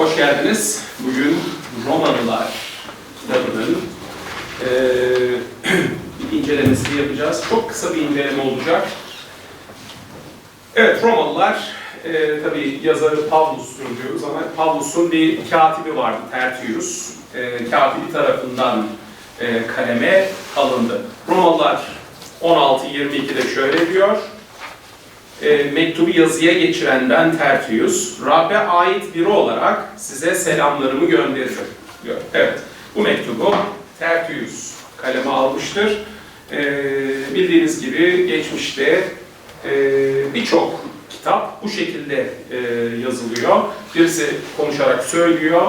Hoş geldiniz. Bugün Romalılar kitabının eee bir incelemesini yapacağız. Çok kısa bir inceleme olacak. Evet, Romalılar, eee tabii yazarı Pavlus'tur diyoruz ama Pavlus'un bir katibi vardı, Tertius. Eee katibi tarafından eee, kaleme alındı. Romalılar 16-22'de şöyle diyor. E, mektubu yazıya geçiren ben Tertius, Rab'be ait biri olarak size selamlarımı gönderirim. Evet, bu mektubu Tertius kaleme almıştır. E, bildiğiniz gibi geçmişte e, birçok kitap bu şekilde e, yazılıyor. Birisi konuşarak söylüyor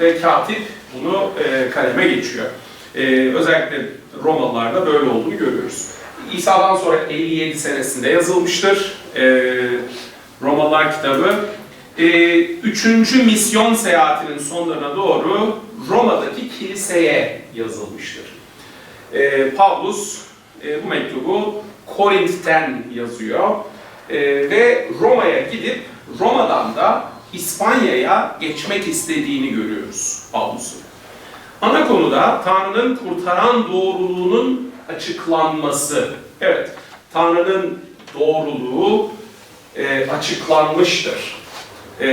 ve katip bunu e, kaleme geçiyor. E, özellikle Romalılarda böyle olduğunu görüyoruz. İsa'dan sonra 57 senesinde yazılmıştır. Ee, Romalılar kitabı. Ee, üçüncü misyon seyahatinin sonlarına doğru Roma'daki kiliseye yazılmıştır. Ee, Pavlus e, bu mektubu Korint'ten yazıyor. Ee, ve Roma'ya gidip Roma'dan da İspanya'ya geçmek istediğini görüyoruz Pavlus'un. Ana konuda Tanrı'nın kurtaran doğruluğunun açıklanması. Evet, Tanrı'nın doğruluğu e, açıklanmıştır. E,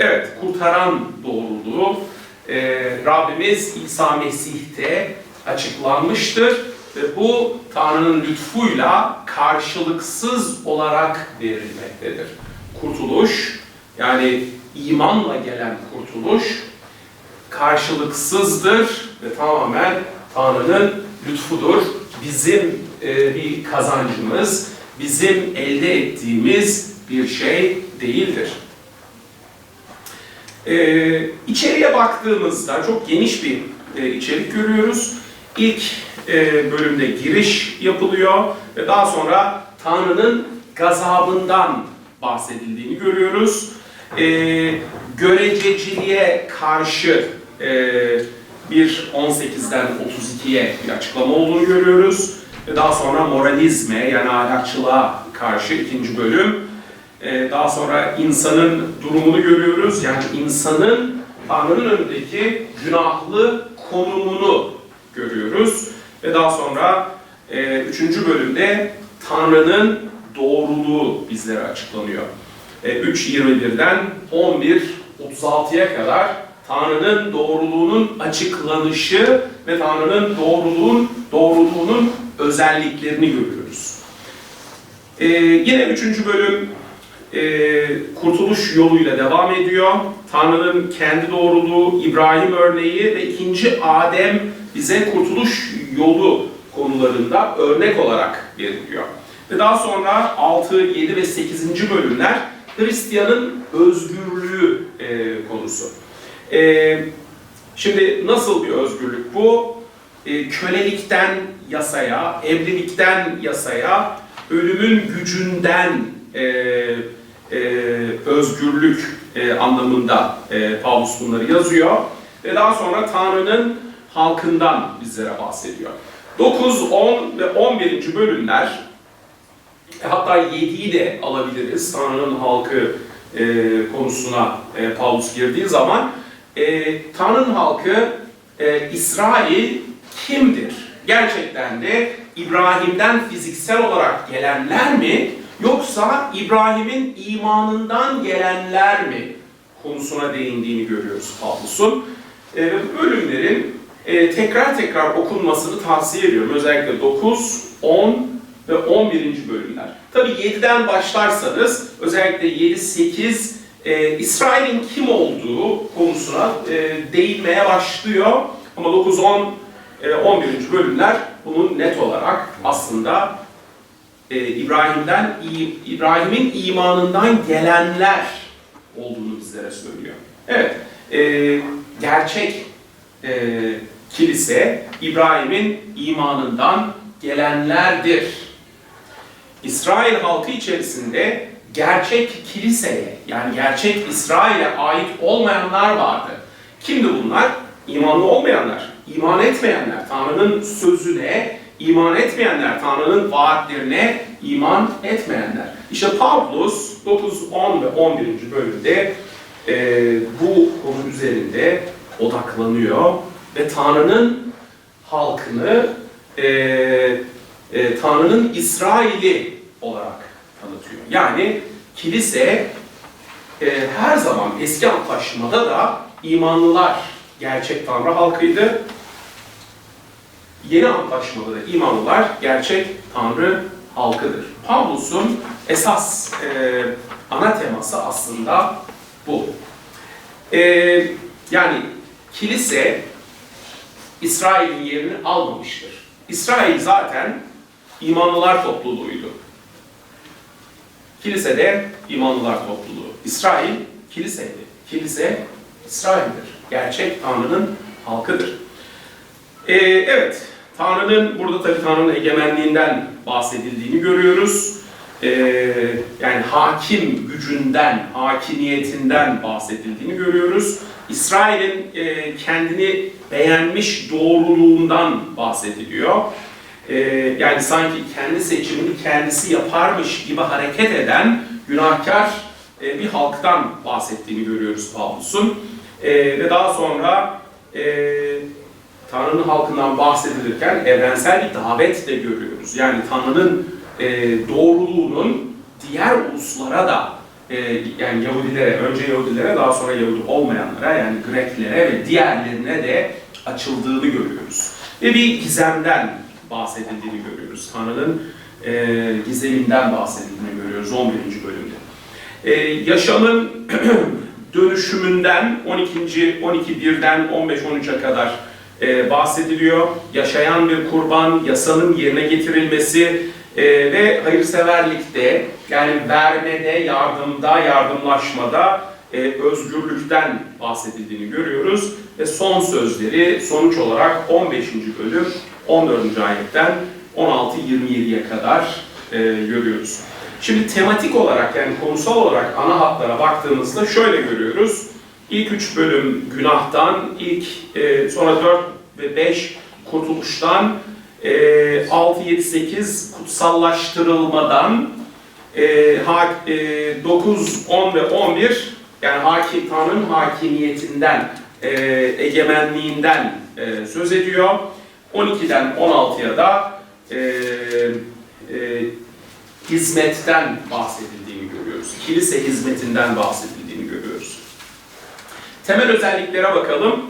evet, kurtaran doğruluğu e, Rabbimiz İsa Mesih'te açıklanmıştır ve bu Tanrı'nın lütfuyla karşılıksız olarak verilmektedir. Kurtuluş, yani imanla gelen kurtuluş karşılıksızdır ve tamamen Tanrı'nın lütfudur. Bizim e, bir kazancımız, bizim elde ettiğimiz bir şey değildir. E, içeriye baktığımızda çok geniş bir e, içerik görüyoruz. İlk e, bölümde giriş yapılıyor ve daha sonra Tanrı'nın gazabından bahsedildiğini görüyoruz. E, görececiliğe karşı e, bir 18'den 32'ye bir açıklama olduğunu görüyoruz. Ve daha sonra moralizme yani ahlakçılığa karşı ikinci bölüm. Ee, daha sonra insanın durumunu görüyoruz. Yani insanın Tanrı'nın önündeki günahlı konumunu görüyoruz. Ve daha sonra e, üçüncü bölümde Tanrı'nın doğruluğu bizlere açıklanıyor. E, 3.21'den 11.36'ya kadar Tanrı'nın doğruluğunun açıklanışı ve Tanrı'nın doğruluğun doğruluğunun özelliklerini görüyoruz. Ee, yine üçüncü bölüm e, kurtuluş yoluyla devam ediyor. Tanrı'nın kendi doğruluğu, İbrahim örneği ve ikinci Adem bize kurtuluş yolu konularında örnek olarak veriliyor. Ve daha sonra 6, 7 ve 8. bölümler Hristiyanın özgürlüğü e, konusu. E, şimdi nasıl bir özgürlük bu? E, kölelikten yasaya, evlilikten yasaya, ölümün gücünden e, e, özgürlük e, anlamında e, Paulus bunları yazıyor. Ve daha sonra Tanrı'nın halkından bizlere bahsediyor. 9, 10 ve 11. bölümler e, hatta 7'yi de alabiliriz. Tanrı'nın halkı e, konusuna e, Paulus girdiği zaman e, Tanrı'nın halkı e, İsrail kimdir? Gerçekten de İbrahim'den fiziksel olarak gelenler mi? Yoksa İbrahim'in imanından gelenler mi? Konusuna değindiğini görüyoruz Pavlus'un. E, bu bölümlerin e, tekrar tekrar okunmasını tavsiye ediyorum. Özellikle 9, 10 ve 11. bölümler. Tabi 7'den başlarsanız özellikle 7, 8 e, İsrail'in kim olduğu konusuna e, değinmeye başlıyor. Ama 9, 10, e, 11. bölümler bunun net olarak aslında e, İbrahim'den İbrahim'in imanından gelenler olduğunu bizlere söylüyor. Evet, e, gerçek e, kilise İbrahim'in imanından gelenlerdir. İsrail halkı içerisinde gerçek kiliseye yani gerçek İsrail'e ait olmayanlar vardı. Kimdi bunlar? İmanlı olmayanlar, iman etmeyenler, Tanrı'nın sözüne iman etmeyenler, Tanrı'nın vaatlerine iman etmeyenler. İşte Pavlus 9, 10 ve 11. bölümde e, bu konu üzerinde odaklanıyor ve Tanrı'nın halkını e, e, Tanrı'nın İsrail'i olarak tanıtıyor. Yani kilise e, her zaman eski antlaşmada da imanlılar gerçek Tanrı halkıydı. Yeni antlaşmada da imanlılar gerçek Tanrı halkıdır. Pavlus'un esas e, ana teması aslında bu. E, yani kilise İsrail'in yerini almamıştır. İsrail zaten imanlılar topluluğuydu. Kilise de imanlılar topluluğu. İsrail kiliseydi. Kilise İsrail'dir. Gerçek Tanrı'nın halkıdır. Ee, evet, Tanrı'nın, burada tabii Tanrı'nın egemenliğinden bahsedildiğini görüyoruz. Ee, yani hakim gücünden, hakimiyetinden bahsedildiğini görüyoruz. İsrail'in e, kendini beğenmiş doğruluğundan bahsediliyor. Ee, yani sanki kendi seçimini kendisi yaparmış gibi hareket eden günahkar e, bir halktan bahsettiğini görüyoruz Pavlus'un. Ee, ve daha sonra e, Tanrı'nın halkından bahsedilirken evrensel bir davet de görüyoruz. Yani Tanrı'nın e, doğruluğunun diğer uluslara da e, yani Yahudilere, önce Yahudilere daha sonra Yahudi olmayanlara yani Greklere ve diğerlerine de açıldığını görüyoruz. Ve bir gizemden bahsedildiğini görüyoruz. Tanrı'nın e, gizeminden bahsedildiğini görüyoruz 11. bölümde. E, yaşamın dönüşümünden 12. 12 1'den 15 13'e kadar e, bahsediliyor. Yaşayan bir kurban, yasanın yerine getirilmesi e, ve hayırseverlikte yani vermede, yardımda, yardımlaşmada e, özgürlükten bahsedildiğini görüyoruz. Ve son sözleri sonuç olarak 15. bölüm 14. ayetten 16-27'ye kadar e, görüyoruz. Şimdi tematik olarak yani konusal olarak ana hatlara baktığımızda şöyle görüyoruz. İlk üç bölüm günahtan, ilk e, sonra 4 ve 5 kurtuluştan, e, 6, 7, 8 kutsallaştırılmadan, e, ha, e, 9, 10 ve 11 yani hakim, Tanrı'nın hakimiyetinden, e, egemenliğinden e, söz ediyor. 12'den 16'ya da e, e, hizmetten bahsedildiğini görüyoruz. Kilise hizmetinden bahsedildiğini görüyoruz. Temel özelliklere bakalım.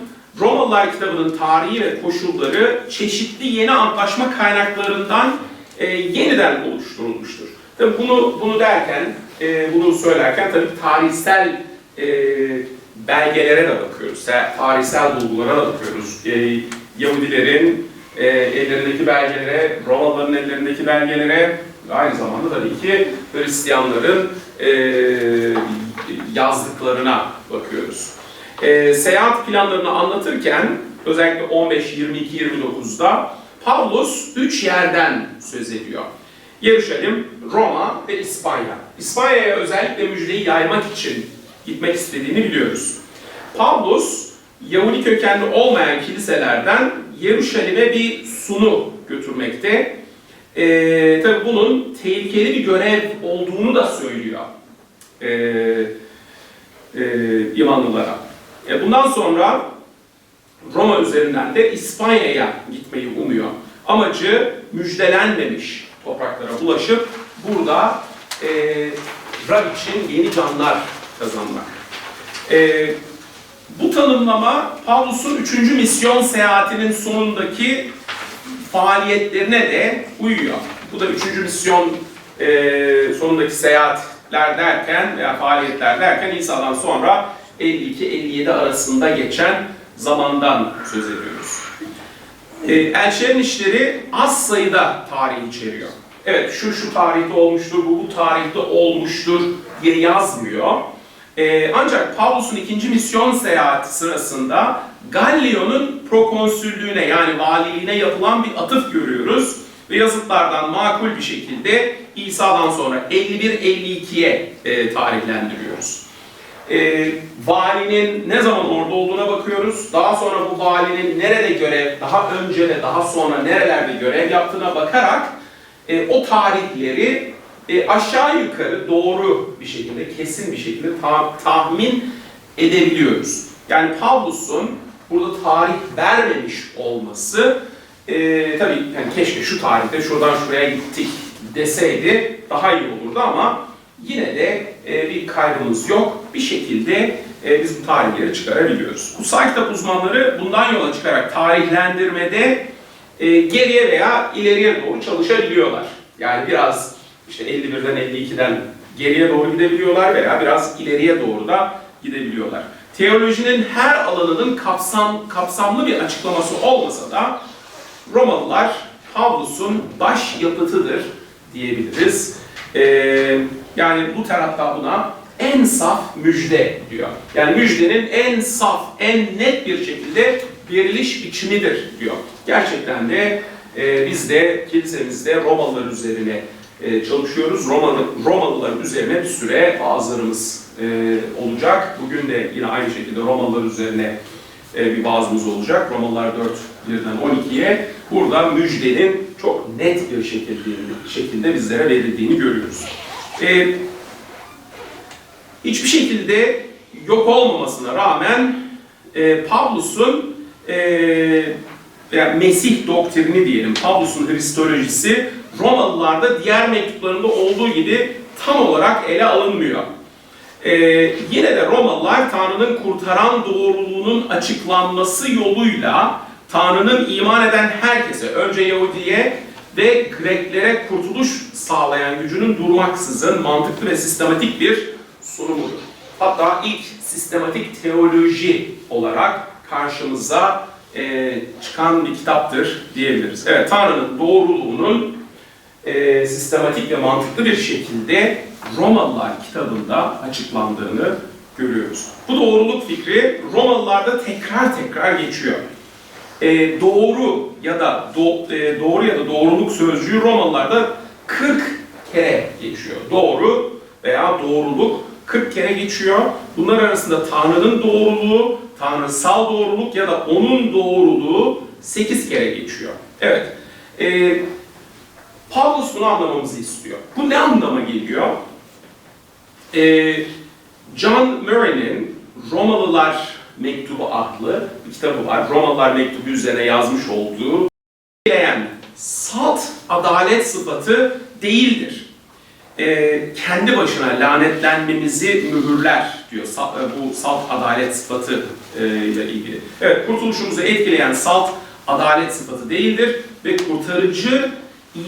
Romalılar kitabının tarihi ve koşulları çeşitli yeni antlaşma kaynaklarından e, yeniden oluşturulmuştur. Tabii bunu bunu derken, e, bunu söylerken tabii tarihsel e, belgelere de bakıyoruz, tarihsel bulgulara da bakıyoruz. E, Yahudilerin e, ellerindeki belgelere, Romalıların ellerindeki belgelere, aynı zamanda tabii ki Hristiyanların e, yazdıklarına bakıyoruz. E, seyahat planlarını anlatırken özellikle 15, 22, 29'da Pavlus üç yerden söz ediyor. Yeruşalim, Roma ve İspanya. İspanya'ya özellikle müjdeyi yaymak için gitmek istediğini biliyoruz. Pavlus, Yahudi kökenli olmayan kiliselerden Yeruşalim'e bir sunu götürmekte. Ee, tabii bunun tehlikeli bir görev olduğunu da söylüyor ee, e, imanlılara. E, bundan sonra Roma üzerinden de İspanya'ya gitmeyi umuyor. Amacı müjdelenmemiş topraklara ulaşıp burada e, Rab için yeni canlar kazanmak. E, bu tanımlama Pavlus'un 3. misyon seyahatinin sonundaki faaliyetlerine de uyuyor. Bu da 3. misyon e, sonundaki seyahatler derken veya faaliyetler derken İsa'dan sonra 52-57 arasında geçen zamandan söz ediyoruz. E, elçilerin işleri az sayıda tarih içeriyor. Evet şu şu tarihte olmuştur, bu bu tarihte olmuştur diye yazmıyor. Ee, ancak Pavlus'un ikinci misyon seyahati sırasında Gallio'nun prokonsüllüğüne yani valiliğine yapılan bir atıf görüyoruz. Ve yazıtlardan makul bir şekilde İsa'dan sonra 51-52'ye e, tarihlendiriyoruz. E, valinin ne zaman orada olduğuna bakıyoruz. Daha sonra bu valinin nerede görev, daha önce ve daha sonra nerelerde görev yaptığına bakarak e, o tarihleri e, aşağı yukarı doğru bir şekilde, kesin bir şekilde ta- tahmin edebiliyoruz. Yani Pavlus'un burada tarih vermemiş olması e, tabii yani keşke şu tarihte şuradan şuraya gittik deseydi daha iyi olurdu ama yine de e, bir kaybımız yok. Bir şekilde e, biz bu tarihleri çıkarabiliyoruz. Kutsal kitap uzmanları bundan yola çıkarak tarihlendirmede e, geriye veya ileriye doğru çalışabiliyorlar. Yani biraz işte 51'den 52'den geriye doğru gidebiliyorlar veya biraz ileriye doğru da gidebiliyorlar. Teolojinin her alanının kapsam, kapsamlı bir açıklaması olmasa da Romalılar Pavlus'un baş yapıtıdır diyebiliriz. Ee, yani Luther hatta buna en saf müjde diyor. Yani müjdenin en saf, en net bir şekilde veriliş biçimidir diyor. Gerçekten de e, biz de kilisemizde Romalılar üzerine e, çalışıyoruz. Romalı, Romalılar üzerine bir süre vaazlarımız e, olacak. Bugün de yine aynı şekilde Romalılar üzerine e, bir vaazımız olacak. Romalılar 4, 1'den 12'ye. Burada müjdenin çok net bir şekilde, şekilde bizlere verildiğini görüyoruz. E, hiçbir şekilde yok olmamasına rağmen e, Pavlus'un e, yani Mesih doktrini diyelim, Pavlus'un Hristolojisi Romalılarda diğer mektuplarında olduğu gibi tam olarak ele alınmıyor. Ee, yine de Romalılar Tanrı'nın kurtaran doğruluğunun açıklanması yoluyla Tanrı'nın iman eden herkese, önce Yahudiye ve Greklere kurtuluş sağlayan gücünün durmaksızın mantıklı ve sistematik bir sunumudur. Hatta ilk sistematik teoloji olarak karşımıza e, çıkan bir kitaptır diyebiliriz. Evet, Tanrı'nın doğruluğunun e, sistematik ve mantıklı bir şekilde Romalılar kitabında açıklandığını görüyoruz. Bu doğruluk fikri Romalılarda tekrar tekrar geçiyor. E, doğru ya da do, e, doğru ya da doğruluk sözcüğü Romalılarda 40 kere geçiyor. Doğru veya doğruluk 40 kere geçiyor. Bunlar arasında Tanrı'nın doğruluğu, tanrısal doğruluk ya da onun doğruluğu 8 kere geçiyor. Evet. E, Pavlus bunu anlamamızı istiyor. Bu ne anlama geliyor? E, John Murray'nin Romalılar Mektubu adlı bir kitabı var. Romalılar Mektubu üzerine yazmış olduğu salt adalet sıfatı değildir. E, kendi başına lanetlenmemizi mühürler diyor e, bu salt adalet sıfatı e, ile ilgili. Evet, kurtuluşumuzu etkileyen salt adalet sıfatı değildir ve kurtarıcı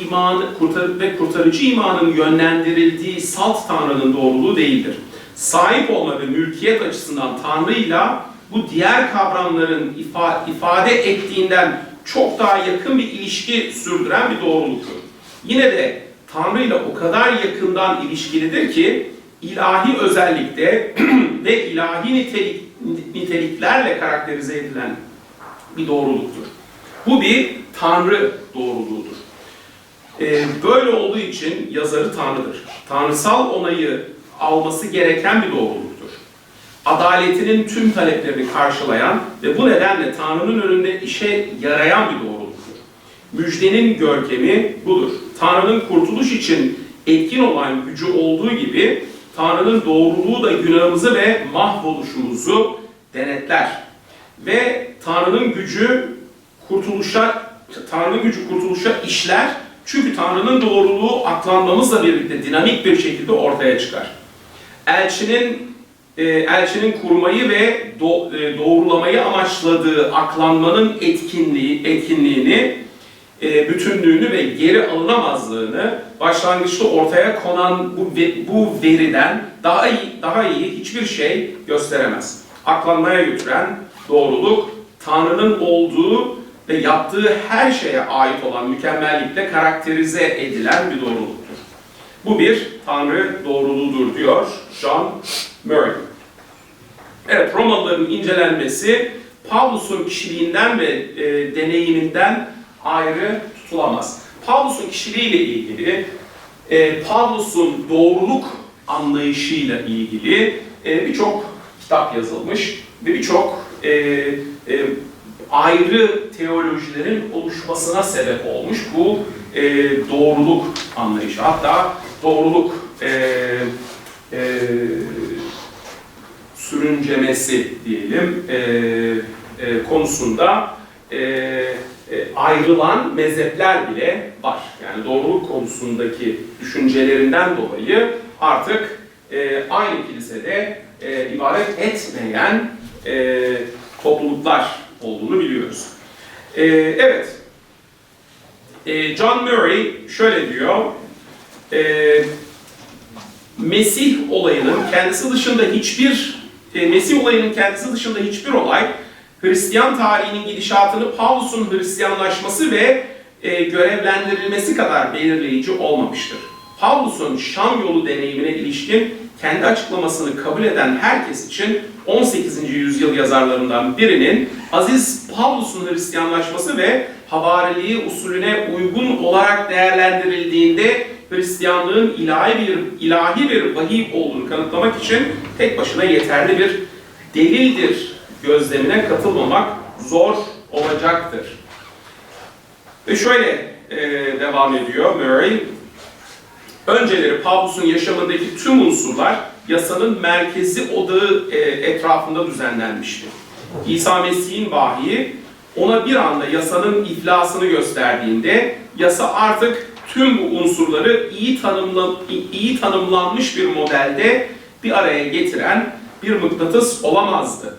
iman kurtar ve kurtarıcı imanın yönlendirildiği salt Tanrı'nın doğruluğu değildir. Sahip olma ve mülkiyet açısından Tanrı'yla bu diğer kavramların ifa, ifade ettiğinden çok daha yakın bir ilişki sürdüren bir doğruluktur. Yine de Tanrı ile o kadar yakından ilişkilidir ki ilahi özellikte ve ilahi nitelik, niteliklerle karakterize edilen bir doğruluktur. Bu bir Tanrı doğruluğudur. Ee, böyle olduğu için yazarı Tanrı'dır. Tanrısal onayı alması gereken bir doğruluktur. Adaletinin tüm taleplerini karşılayan ve bu nedenle Tanrı'nın önünde işe yarayan bir doğruluktur. Müjdenin görkemi budur. Tanrı'nın kurtuluş için etkin olan gücü olduğu gibi Tanrı'nın doğruluğu da günahımızı ve mahvoluşumuzu denetler. Ve Tanrı'nın gücü kurtuluşa Tanrı'nın gücü kurtuluşa işler. Çünkü Tanrı'nın doğruluğu aklanmamızla birlikte dinamik bir şekilde ortaya çıkar. Elçinin e, elçinin kurmayı ve e, doğrulamayı amaçladığı aklanmanın etkinliği etkinliğini bütünlüğünü ve geri alınamazlığını başlangıçta ortaya konan bu, bu veriden daha iyi, daha iyi hiçbir şey gösteremez. Aklanmaya götüren doğruluk, Tanrı'nın olduğu ve yaptığı her şeye ait olan mükemmellikle karakterize edilen bir doğruluktur. Bu bir Tanrı doğruluğudur diyor John Murray. Evet, Romalıların incelenmesi Pavlus'un kişiliğinden ve e, deneyiminden ayrı tutulamaz. Pavlus'un kişiliğiyle ilgili, e, Pavlus'un doğruluk anlayışıyla ilgili e, birçok kitap yazılmış ve birçok e, e, ayrı teolojilerin oluşmasına sebep olmuş bu e, doğruluk anlayışı. Hatta doğruluk e, e, sürüncemesi diyelim e, e, konusunda e, ayrılan mezhepler bile var. Yani doğruluk konusundaki düşüncelerinden dolayı artık e, aynı kilisede e, ibadet etmeyen e, topluluklar olduğunu biliyoruz. E, evet, e, John Murray şöyle diyor, e, Mesih olayının kendisi dışında hiçbir, e, Mesih olayının kendisi dışında hiçbir olay, Hristiyan tarihinin gidişatını Pavlus'un Hristiyanlaşması ve e, görevlendirilmesi kadar belirleyici olmamıştır. Pavlus'un Şam yolu deneyimine ilişkin kendi açıklamasını kabul eden herkes için 18. yüzyıl yazarlarından birinin Aziz Pavlus'un Hristiyanlaşması ve havariliği usulüne uygun olarak değerlendirildiğinde Hristiyanlığın ilahi bir ilahi bir vahiy olduğunu kanıtlamak için tek başına yeterli bir delildir gözlemine katılmamak zor olacaktır. Ve şöyle e, devam ediyor Murray. Önceleri Pavlus'un yaşamındaki tüm unsurlar yasanın merkezi odağı e, etrafında düzenlenmişti. İsa Mesih'in vahiyi ona bir anda yasanın iflasını gösterdiğinde yasa artık tüm bu unsurları iyi, tanımla, iyi tanımlanmış bir modelde bir araya getiren bir mıknatıs olamazdı.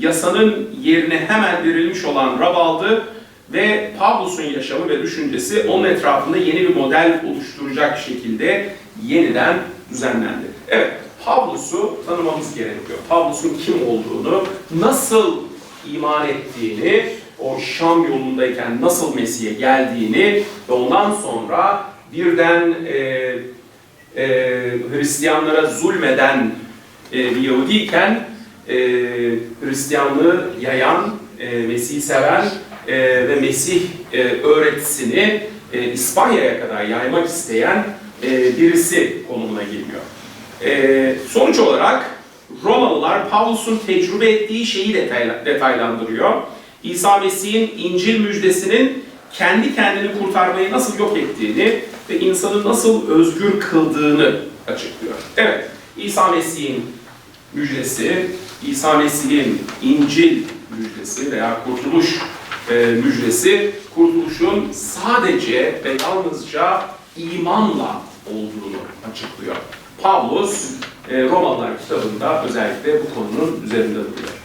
Yasanın yerine hemen verilmiş olan Rab aldı ve Pavlus'un yaşamı ve düşüncesi onun etrafında yeni bir model oluşturacak şekilde yeniden düzenlendi. Evet, Pavlus'u tanımamız gerekiyor. Pavlus'un kim olduğunu, nasıl iman ettiğini, o Şam yolundayken nasıl Mesih'e geldiğini ve ondan sonra birden e, e, Hristiyanlara zulmeden e, bir Yahudiyken e, Hristiyanlığı yayan, e, Mesih'i seven e, ve Mesih e, öğretisini e, İspanya'ya kadar yaymak isteyen e, birisi konumuna geliyor. E, sonuç olarak Romalılar Pavlus'un tecrübe ettiği şeyi detayla, detaylandırıyor. İsa Mesih'in İncil müjdesinin kendi kendini kurtarmayı nasıl yok ettiğini ve insanı nasıl özgür kıldığını açıklıyor. Evet, İsa Mesih'in müjdesi, İsa Mesih'in İncil müjdesi veya kurtuluş e, müjdesi, kurtuluşun sadece ve yalnızca imanla olduğunu açıklıyor. Pavlus e, Romalılar kitabında özellikle bu konunun üzerinde duruyor.